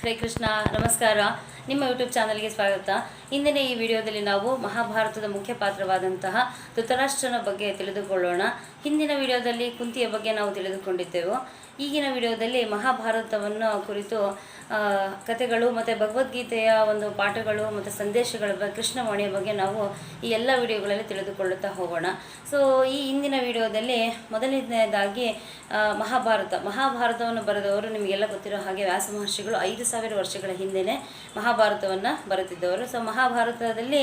ಹರೇ ಕೃಷ್ಣ ನಮಸ್ಕಾರ. ನಿಮ್ಮ ಯೂಟ್ಯೂಬ್ ಚಾನಲ್ಗೆ ಸ್ವಾಗತ. ಇಂದಿನ ಈ ವಿಡಿಯೋದಲ್ಲಿ ನಾವು ಮಹಾಭಾರತದ ಮುಖ್ಯ ಪಾತ್ರವಾದಂತಹ ಧೃತರಾಷ್ಟ್ರನ ಬಗ್ಗೆ ತಿಳಿದುಕೊಳ್ಳೋಣ. ಹಿಂದಿನ ವಿಡಿಯೋದಲ್ಲಿ ಕುಂತಿಯ ಬಗ್ಗೆ ನಾವು ತಿಳಿದುಕೊಂಡಿದ್ದೆವು. ಈಗಿನ ವಿಡಿಯೋದಲ್ಲಿ ಮಹಾಭಾರತವನ್ನು ಕುರಿತು ಕಥೆಗಳು ಮತ್ತು ಭಗವದ್ಗೀತೆಯ ಒಂದು ಪಾಠಗಳು ಮತ್ತು ಸಂದೇಶಗಳ ಬಗ್ಗೆ ಕೃಷ್ಣವಾಣಿಯ ಬಗ್ಗೆ ನಾವು ಈ ಎಲ್ಲ ವಿಡಿಯೋಗಳಲ್ಲಿ ತಿಳಿದುಕೊಳ್ಳುತ್ತಾ ಹೋಗೋಣ. ಸೊ ಈ ಹಿಂದಿನ ವಿಡಿಯೋದಲ್ಲಿ ಮೊದಲನೇದಾಗಿ ಮಹಾಭಾರತ. ಮಹಾಭಾರತವನ್ನು ಬರೆದವರು ನಿಮಗೆಲ್ಲ ಗೊತ್ತಿರೋ ಹಾಗೆ ವ್ಯಾಸ ಮಹರ್ಷಿಗಳು ಐದು ಸಾವಿರ ವರ್ಷಗಳ ಹಿಂದೆಯೇ ಮಹಾಭಾರತವನ್ನು ಬರೆದಿದ್ದವರು. ಸೊ ಮಹಾಭಾರತದಲ್ಲಿ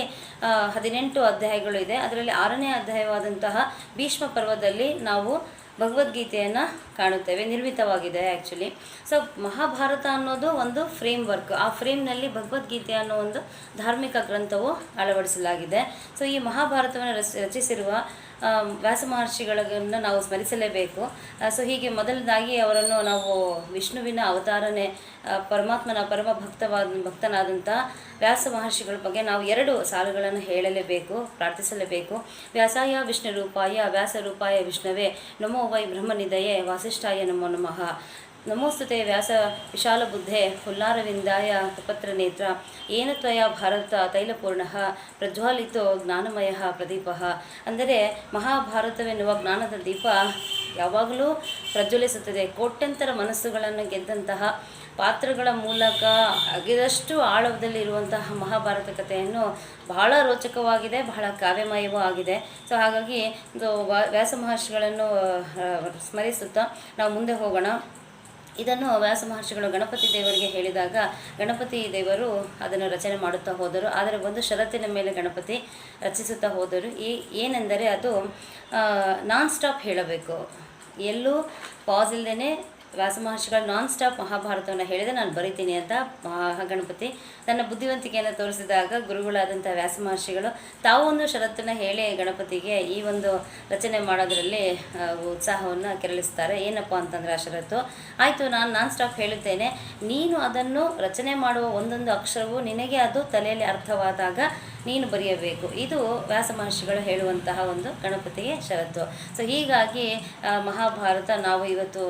ಹದಿನೆಂಟು ಅಧ್ಯಾಯಗಳು ಇದೆ. ಅದರಲ್ಲಿ ಆರನೇ ಅಧ್ಯಾಯವಾದಂತಹ ಭೀಷ್ಮ ಪರ್ವದಲ್ಲಿ ನಾವು ಭಗವದ್ಗೀತೆಯನ್ನು ಕಾಣುತ್ತೇವೆ. ನಿರ್ಮಿತವಾಗಿದೆ ಆ್ಯಕ್ಚುಲಿ ಸೊ ಮಹಾಭಾರತ ಅನ್ನೋದು ಒಂದು ಫ್ರೇಮ್ ವರ್ಕ್ ಆ ಫ್ರೇಮ್ನಲ್ಲಿ ಭಗವದ್ಗೀತೆ ಅನ್ನೋ ಒಂದು ಧಾರ್ಮಿಕ ಗ್ರಂಥವು ಅಳವಡಿಸಲಾಗಿದೆ. ಸೊ ಈ ಮಹಾಭಾರತವನ್ನು ರಚ, ರಚಿಸಿರುವ ವ್ಯಾಸ ಮಹರ್ಷಿಗಳನ್ನು ನಾವು ಸ್ಮರಿಸಲೇಬೇಕು. ಸೊ ಹೀಗೆ ಮೊದಲದಾಗಿ ಅವರನ್ನು ನಾವು ವಿಷ್ಣುವಿನ ಅವತಾರನೇ ಪರಮಾತ್ಮನ ಪರಮ ಭಕ್ತವಾದ ಭಕ್ತನಾದಂಥ ವ್ಯಾಸ ಮಹರ್ಷಿಗಳ ಬಗ್ಗೆ ನಾವು ಎರಡು ಸಾಲುಗಳನ್ನು ಹೇಳಲೇಬೇಕು, ಪ್ರಾರ್ಥಿಸಲೇಬೇಕು. ವ್ಯಾಸಾಯ ವಿಷ್ಣು ರೂಪಾಯ, ವ್ಯಾಸ ರೂಪಾಯ ವಿಷ್ಣುವೇ. ನಮೋ ವೈ ಬ್ರಹ್ಮನಿದಯೇ ವಾಸಿಷ್ಠಾಯ ನಮೋ ನಮಃ. ನಮೋಸ್ತುತೆ ವ್ಯಾಸ ವಿಶಾಲ ಬುದ್ಧೆ ಹುಲ್ಲಾರವಿಂದಾಯ ಕುಪತ್ರ ನೇತ್ರ. ಏನ ತ್ವಯ ಭಾರತ ತೈಲಪೂರ್ಣ ಪ್ರಜ್ವಾಲಿತೋ ಜ್ಞಾನಮಯ ಪ್ರದೀಪ. ಅಂದರೆ ಮಹಾಭಾರತವೆನ್ನುವ ಜ್ಞಾನದ ದೀಪ ಯಾವಾಗಲೂ ಪ್ರಜ್ವಲಿಸುತ್ತದೆ. ಕೋಟ್ಯಂತರ ಮನಸ್ಸುಗಳನ್ನು ಗೆದ್ದಂತಹ ಪಾತ್ರಗಳ ಮೂಲಕ ಅಗಿದಷ್ಟು ಆಳದಲ್ಲಿ ಇರುವಂತಹ ಮಹಾಭಾರತ ಕಥೆಯನ್ನು ಬಹಳ ರೋಚಕವಾಗಿದೆ, ಬಹಳ ಕಾವ್ಯಮಯವೂ ಆಗಿದೆ. ಸೊ ಹಾಗಾಗಿ ಒಂದು ವ್ಯಾಸ ಮಹರ್ಷಿಗಳನ್ನು ಸ್ಮರಿಸುತ್ತಾ ನಾವು ಮುಂದೆ ಹೋಗೋಣ. ಇದನ್ನು ವ್ಯಾಸ ಮಹರ್ಷಿಗಳು ಗಣಪತಿ ದೇವರಿಗೆ ಹೇಳಿದಾಗ ಗಣಪತಿ ದೇವರು ಅದನ್ನು ರಚನೆ ಮಾಡುತ್ತಾ ಹೋದರು. ಆದರೆ ಒಂದು ಷರತ್ತಿನ ಮೇಲೆ ಗಣಪತಿ ರಚಿಸುತ್ತಾ ಹೋದರು. ಈ, ಏನೆಂದರೆ ಅದು ನಾನ್ ಸ್ಟಾಪ್ ಹೇಳಬೇಕು. ಎಲ್ಲೂ ಪಾಸ್ ಇಲ್ಲದೇ ವ್ಯಾಸ ಮಹರ್ಷಿಗಳು ನಾನ್ ಸ್ಟಾಪ್ ಮಹಾಭಾರತವನ್ನು ಹೇಳಿದೆ. ನಾನು ಬರೀತೀನಿ ಅಂತ ಮಹಾಗಣಪತಿ ತನ್ನ ಬುದ್ಧಿವಂತಿಕೆಯನ್ನು ತೋರಿಸಿದಾಗ ಗುರುಗಳಾದಂಥ ವ್ಯಾಸ ಮಹರ್ಷಿಗಳು ತಾವು ಒಂದು ಷರತ್ತನ್ನು ಹೇಳಿ ಗಣಪತಿಗೆ ಈ ಒಂದು ರಚನೆ ಮಾಡೋದರಲ್ಲಿ ಉತ್ಸಾಹವನ್ನು ಕೆರಳಿಸ್ತಾರೆ. ಏನಪ್ಪ ಅಂತಂದರೆ ಆ ಷರತ್ತು, ಆಯಿತು, ನಾನು ನಾನ್ ಸ್ಟಾಪ್ ಹೇಳುತ್ತೇನೆ. ನೀನು ಅದನ್ನು ರಚನೆ ಮಾಡುವ ಒಂದೊಂದು ಅಕ್ಷರವು ನಿನಗೆ ಅದು ತಲೆಯಲ್ಲಿ ಅರ್ಥವಾದಾಗ ನೀನು ಬರೆಯಬೇಕು. ಇದು ವ್ಯಾಸ ಮಹರ್ಷಿಗಳು ಹೇಳುವಂತಹ ಒಂದು ಗಣಪತಿಯ ಷರತ್ತು. ಸೊ ಹೀಗಾಗಿ ಮಹಾಭಾರತ ನಾವು ಇವತ್ತು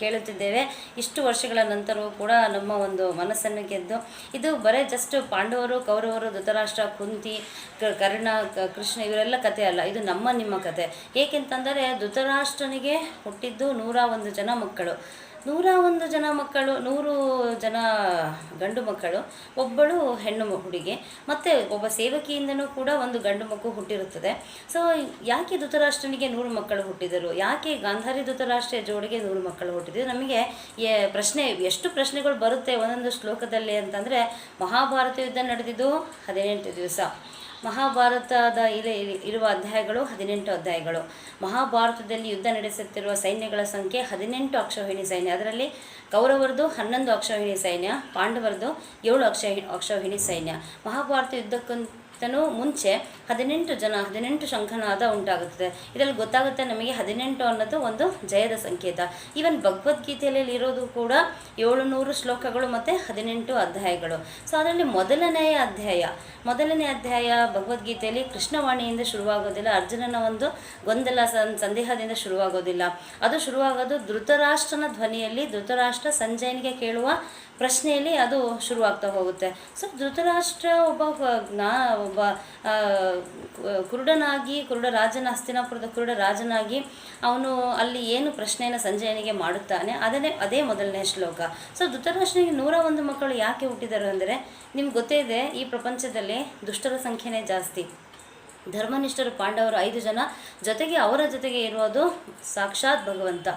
ಕೇಳುತ್ತಿದ್ದೇವೆ. ಇಷ್ಟು ವರ್ಷಗಳ ನಂತರವೂ ಕೂಡ ನಮ್ಮ ಒಂದು ಮನಸ್ಸನ್ನು ಗೆದ್ದು, ಇದು ಬರೀ ಜಸ್ಟ್ ಪಾಂಡವರು, ಕೌರವರು, ಧೃತರಾಷ್ಟ್ರ, ಕುಂತಿ ಕರ್ಣ ಕೃಷ್ಣ ಇವರೆಲ್ಲ ಕತೆ ಅಲ್ಲ. ಇದು ನಮ್ಮ ನಿಮ್ಮ ಕತೆ ಏಕೆಂತಂದರೆ, ಧೃತರಾಷ್ಟ್ರನಿಗೆ ಹುಟ್ಟಿದ್ದು ನೂರ ಒಂದು ಜನ ಮಕ್ಕಳು. ನೂರ ಒಂದು ಜನ ಮಕ್ಕಳು, ನೂರು ಜನ ಗಂಡು ಮಕ್ಕಳು, ಒಬ್ಬಳು ಹೆಣ್ಣು ಹುಡುಗಿ. ಮತ್ತು ಒಬ್ಬ ಸೇವಕಿಯಿಂದನೂ ಕೂಡ ಒಂದು ಗಂಡು ಮಗು ಹುಟ್ಟಿರುತ್ತದೆ. ಸೊ ಯಾಕೆ ಧೃತರಾಷ್ಟ್ರನಿಗೆ ನೂರು ಮಕ್ಕಳು ಹುಟ್ಟಿದರು? ಯಾಕೆ ಗಾಂಧಾರಿ ಧೃತರಾಷ್ಟ್ರ ಜೋಡಿಗೆ ನೂರು ಮಕ್ಕಳು ಹುಟ್ಟಿದರು? ನಮಗೆ ಪ್ರಶ್ನೆ, ಎಷ್ಟು ಪ್ರಶ್ನೆಗಳು ಬರುತ್ತೆ ಒಂದೊಂದು ಶ್ಲೋಕದಲ್ಲಿ ಅಂತಂದರೆ, ಮಹಾಭಾರತ ಯುದ್ಧ ನಡೆದಿದ್ದು ಹದಿನೆಂಟು ದಿವಸ. ಮಹಾಭಾರತದ ಇಲ್ಲಿ ಇರುವ ಅಧ್ಯಾಯಗಳು ಹದಿನೆಂಟು ಅಧ್ಯಾಯಗಳು. ಮಹಾಭಾರತದಲ್ಲಿ ಯುದ್ಧ ನಡೆಸುತ್ತಿರುವ ಸೈನ್ಯಗಳ ಸಂಖ್ಯೆ ಹದಿನೆಂಟು ಅಕ್ಷೋಹಿಣಿ ಸೈನ್ಯ. ಅದರಲ್ಲಿ ಕೌರವರದು ಹನ್ನೊಂದು ಅಕ್ಷೋಹಿಣಿ ಸೈನ್ಯ, ಪಾಂಡವರದು ಏಳು ಅಕ್ಷ ಅಕ್ಷೋಹಿಣಿ ಸೈನ್ಯ. ಮಹಾಭಾರತ ಯುದ್ಧಕ್ಕಂತನೂ ಮುಂಚೆ ಹದಿನೆಂಟು ಜನ, ಹದಿನೆಂಟು ಶಂಖನಾದ ಉಂಟಾಗುತ್ತದೆ. ಇದರಲ್ಲಿ ಗೊತ್ತಾಗುತ್ತೆ ನಮಗೆ ಹದಿನೆಂಟು ಅನ್ನೋದು ಒಂದು ಜಯದ ಸಂಕೇತ. ಈವನ್ ಭಗವದ್ಗೀತೆಯಲ್ಲಿ ಇರೋದು ಕೂಡ ಏಳುನೂರು ಶ್ಲೋಕಗಳು ಮತ್ತು ಹದಿನೆಂಟು ಅಧ್ಯಾಯಗಳು. ಸೊ ಅದರಲ್ಲಿ ಮೊದಲನೆಯ ಅಧ್ಯಾಯ. ಮೊದಲನೇ ಅಧ್ಯಾಯ ಭಗವದ್ಗೀತೆಯಲ್ಲಿ ಕೃಷ್ಣವಾಣಿಯಿಂದ ಶುರುವಾಗೋದಿಲ್ಲ, ಅರ್ಜುನನ ಒಂದು ಗೊಂದಲ ಸಂದೇಹದಿಂದ ಶುರುವಾಗೋದಿಲ್ಲ. ಅದು ಶುರುವಾಗೋದು ಧೃತರಾಷ್ಟ್ರನ ಧ್ವನಿಯಲ್ಲಿ, ಧೃತರಾಷ್ಟ್ರ ಸಂಜಯನಿಗೆ ಕೇಳುವ ಪ್ರಶ್ನೆಯಲ್ಲಿ ಅದು ಶುರುವಾಗ್ತಾ ಹೋಗುತ್ತೆ. ಸೊ ಧೃತರಾಷ್ಟ್ರ ಒಬ್ಬ ಜ್ಞಾ, ಒಬ್ಬ ಕುರುಡನಾಗಿ, ಕುರುಡ ರಾಜನ ಹಸ್ತಿನಾಪುರದ ಕುರುಡ ರಾಜನಾಗಿ ಅವನು ಅಲ್ಲಿ ಏನು ಪ್ರಶ್ನೆಯನ್ನು ಸಂಜಯನಿಗೆ ಮಾಡುತ್ತಾನೆ, ಅದನ್ನೇ, ಅದೇ ಮೊದಲನೇ ಶ್ಲೋಕ. ಸೊ ಧೃತರಾಷ್ಟ್ರನಿಗೆ ನೂರ ಒಂದು ಮಕ್ಕಳು ಯಾಕೆ ಹುಟ್ಟಿದರು ಅಂದರೆ, ನಿಮ್ಗೆ ಗೊತ್ತೇ ಇದೆ, ಈ ಪ್ರಪಂಚದಲ್ಲಿ ದುಷ್ಟರ ಸಂಖ್ಯೆನೇ ಜಾಸ್ತಿ. ಧರ್ಮನಿಷ್ಠರು ಪಾಂಡವರು ಐದು ಜನ, ಜೊತೆಗೆ ಅವರ ಜೊತೆಗೆ ಇರುವುದು ಸಾಕ್ಷಾತ್ ಭಗವಂತ.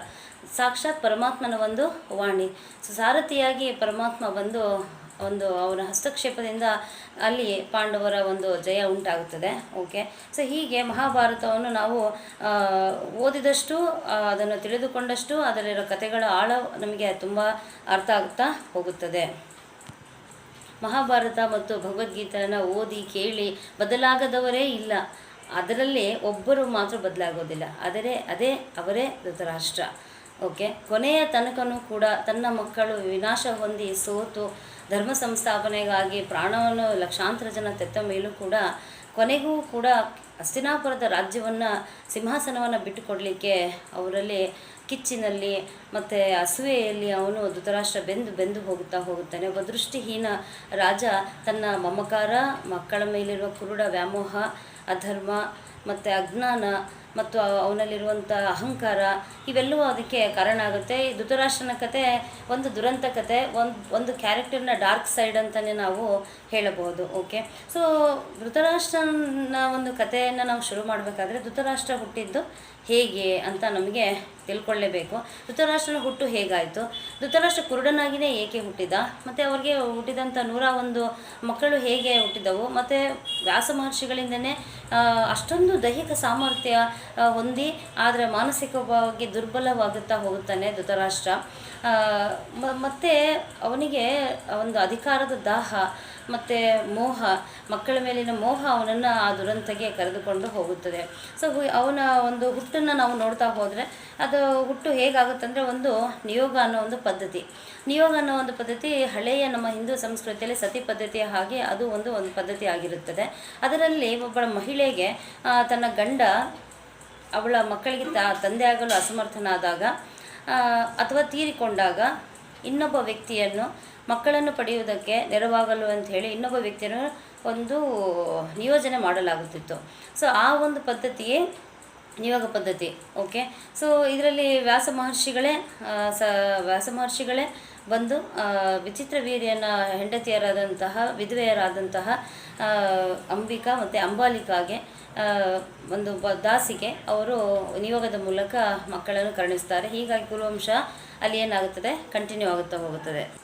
ಸಾಕ್ಷಾತ್ ಪರಮಾತ್ಮನ ಒಂದು ವಾಣಿ. ಸೊ ಸಾರಥಿಯಾಗಿ ಪರಮಾತ್ಮ ಬಂದು ಒಂದು ಅವನ ಹಸ್ತಕ್ಷೇಪದಿಂದ ಅಲ್ಲಿ ಪಾಂಡವರ ಒಂದು ಜಯ ಉಂಟಾಗುತ್ತದೆ. ಓಕೆ? ಸೊ ಹೀಗೆ ಮಹಾಭಾರತವನ್ನು ನಾವು ಓದಿದಷ್ಟು ಅದನ್ನು ತಿಳಿದುಕೊಂಡಷ್ಟು ಅದರಲ್ಲಿರೋ ಕಥೆಗಳ ಆಳ ನಮಗೆ ತುಂಬ ಅರ್ಥ ಆಗ್ತಾ ಹೋಗುತ್ತದೆ. ಮಹಾಭಾರತ ಮತ್ತು ಭಗವದ್ಗೀತೆಯನ್ನು ಓದಿ, ಕೇಳಿ ಬದಲಾಗದವರೇ ಇಲ್ಲ. ಅದರಲ್ಲಿ ಒಬ್ಬರು ಮಾತ್ರ ಬದಲಾಗೋದಿಲ್ಲ. ಆದರೆ ಅದೇ ಅವರೇ ಧೃತರಾಷ್ಟ್ರ. ಓಕೆ ಕೊನೆಯ ತನಕನೂ ಕೂಡ ತನ್ನ ಮಕ್ಕಳು ವಿನಾಶ ಹೊಂದಿ ಸೋತು ಧರ್ಮ ಸಂಸ್ಥಾಪನೆಗಾಗಿ ಪ್ರಾಣವನ್ನು ಲಕ್ಷಾಂತರ ಜನ ತೆತ್ತ ಮೇಲೂ ಕೂಡ ಕೊನೆಗೂ ಕೂಡ ಹಸ್ತಿನಾಪುರದ ರಾಜ್ಯವನ್ನು ಸಿಂಹಾಸನವನ್ನು ಬಿಟ್ಟುಕೊಡಲಿಕ್ಕೆ ಅವರಲ್ಲಿ ಕಿಚ್ಚಿನಲ್ಲಿ ಮತ್ತು ಹಸುವೆಯಲ್ಲಿ ಅವನು ಧೃತರಾಷ್ಟ್ರ ಬೆಂದು ಬೆಂದು ಹೋಗುತ್ತಾ ಹೋಗುತ್ತಾನೆ. ಒಬ್ಬ ದೃಷ್ಟಿಹೀನ ರಾಜ ತನ್ನ ಮಮಕಾರ, ಮಕ್ಕಳ ಮೇಲಿರುವ ಕುರುಡ ವ್ಯಾಮೋಹ, ಅಧರ್ಮ ಮತ್ತು ಅಜ್ಞಾನ ಮತ್ತು ಅವನಲ್ಲಿರುವಂಥ ಅಹಂಕಾರ, ಇವೆಲ್ಲವೂ ಅದಕ್ಕೆ ಕಾರಣ ಆಗುತ್ತೆ. ಈ ಧೃತರಾಷ್ಟ್ರನ ಕತೆ ಒಂದು ದುರಂತ ಕತೆ, ಒಂದು ಒಂದು ಕ್ಯಾರೆಕ್ಟರ್ನ ಡಾರ್ಕ್ ಸೈಡ್ ಅಂತಲೇ ನಾವು ಹೇಳಬಹುದು ಓಕೆ ಸೊ ಧೃತರಾಷ್ಟ್ರನ ಒಂದು ಕಥೆಯನ್ನು ನಾವು ಶುರು ಮಾಡಬೇಕಾದ್ರೆ ಧೃತರಾಷ್ಟ್ರ ಹುಟ್ಟಿದ್ದು ಹೇಗೆ ಅಂತ ನಮಗೆ ತಿಳ್ಕೊಳ್ಳೇಬೇಕು. ಧೃತರಾಷ್ಟ್ರನ ಹುಟ್ಟು ಹೇಗಾಯಿತು? ಧೃತರಾಷ್ಟ್ರ ಕುರುಡನಾಗಿಯೇ ಏಕೆ ಹುಟ್ಟಿದ? ಮತ್ತು ಅವ್ರಿಗೆ ಹುಟ್ಟಿದಂಥ ನೂರ ಒಂದು ಮಕ್ಕಳು ಹೇಗೆ ಹುಟ್ಟಿದವು? ಮತ್ತು ವ್ಯಾಸ ಮಹರ್ಷಿಗಳಿಂದನೇ ಅಷ್ಟೊಂದು ದೈಹಿಕ ಸಾಮರ್ಥ್ಯ ಹೊಂದಿ ಆದರೆ ಮಾನಸಿಕವಾಗಿ ದುರ್ಬಲವಾಗುತ್ತಾ ಹೋಗುತ್ತಾನೆ ಧೃತರಾಷ್ಟ್ರ. ಮತ್ತು ಅವನಿಗೆ ಒಂದು ಅಧಿಕಾರದ ದಾಹ, ಮತ್ತು ಮೋಹ, ಮಕ್ಕಳ ಮೇಲಿನ ಮೋಹ ಅವನನ್ನು ಆ ದುರಂತಗೆ ಕರೆದುಕೊಂಡು ಹೋಗುತ್ತದೆ. ಸೊ ಅವನ ಒಂದು ಹುಟ್ಟನ್ನು ನಾವು ನೋಡ್ತಾ ಹೋದರೆ ಅದು ಹುಟ್ಟು ಹೇಗಾಗುತ್ತಂದರೆ ಒಂದು ನಿಯೋಗ ಅನ್ನೋ ಒಂದು ಪದ್ಧತಿ. ನಿಯೋಗ ಅನ್ನೋ ಒಂದು ಪದ್ಧತಿ ಹಳೆಯ ನಮ್ಮ ಹಿಂದೂ ಸಂಸ್ಕೃತಿಯಲ್ಲಿ ಸತಿ ಪದ್ಧತಿಯ ಹಾಗೆ ಅದು ಒಂದು ಒಂದು ಪದ್ಧತಿ ಆಗಿರುತ್ತದೆ. ಅದರಲ್ಲಿ ಒಬ್ಬ ಮಹಿಳೆಗೆ ತನ್ನ ಗಂಡ ಅವಳ ಮಕ್ಕಳಿಗೆ ತ ತಂದೆ ಆಗಲು ಅಸಮರ್ಥನಾದಾಗ ಅಥವಾ ತೀರಿಕೊಂಡಾಗ ಇನ್ನೊಬ್ಬ ವ್ಯಕ್ತಿಯನ್ನು ಮಕ್ಕಳನ್ನು ಪಡೆಯುವುದಕ್ಕೆ ನೆರವಾಗಲು ಅಂತ ಹೇಳಿ ಇನ್ನೊಬ್ಬ ವ್ಯಕ್ತಿಯನ್ನು ಒಂದು ನಿಯೋಜನೆ ಮಾಡಲಾಗುತ್ತಿತ್ತು. ಸೊ ಆ ಒಂದು ಪದ್ಧತಿಯೇ ನಿಯೋಗ ಪದ್ಧತಿ ಓಕೆ ಸೊ ಇದರಲ್ಲಿ ವ್ಯಾಸ ಮಹರ್ಷಿಗಳೇ ಸ, ವ್ಯಾಸ ಮಹರ್ಷಿಗಳೇ ಬಂದು ವಿಚಿತ್ರ ವೀರ್ಯನ ಹೆಂಡತಿಯರಾದಂತಹ, ವಿಧವೆಯರಾದಂತಹ ಅಂಬಿಕಾ ಮತ್ತು ಅಂಬಾಲಿಕಾಗೆ ಒಂದು ದಾಸಿಗೆ ಅವರು ನಿಯೋಗದ ಮೂಲಕ ಮಕ್ಕಳನ್ನು ಕರುಣಿಸ್ತಾರೆ. ಹೀಗಾಗಿ ಕುರುವಂಶ ಅಲ್ಲಿ ಏನಾಗುತ್ತದೆ? ಕಂಟಿನ್ಯೂ ಆಗುತ್ತಾ ಹೋಗುತ್ತದೆ.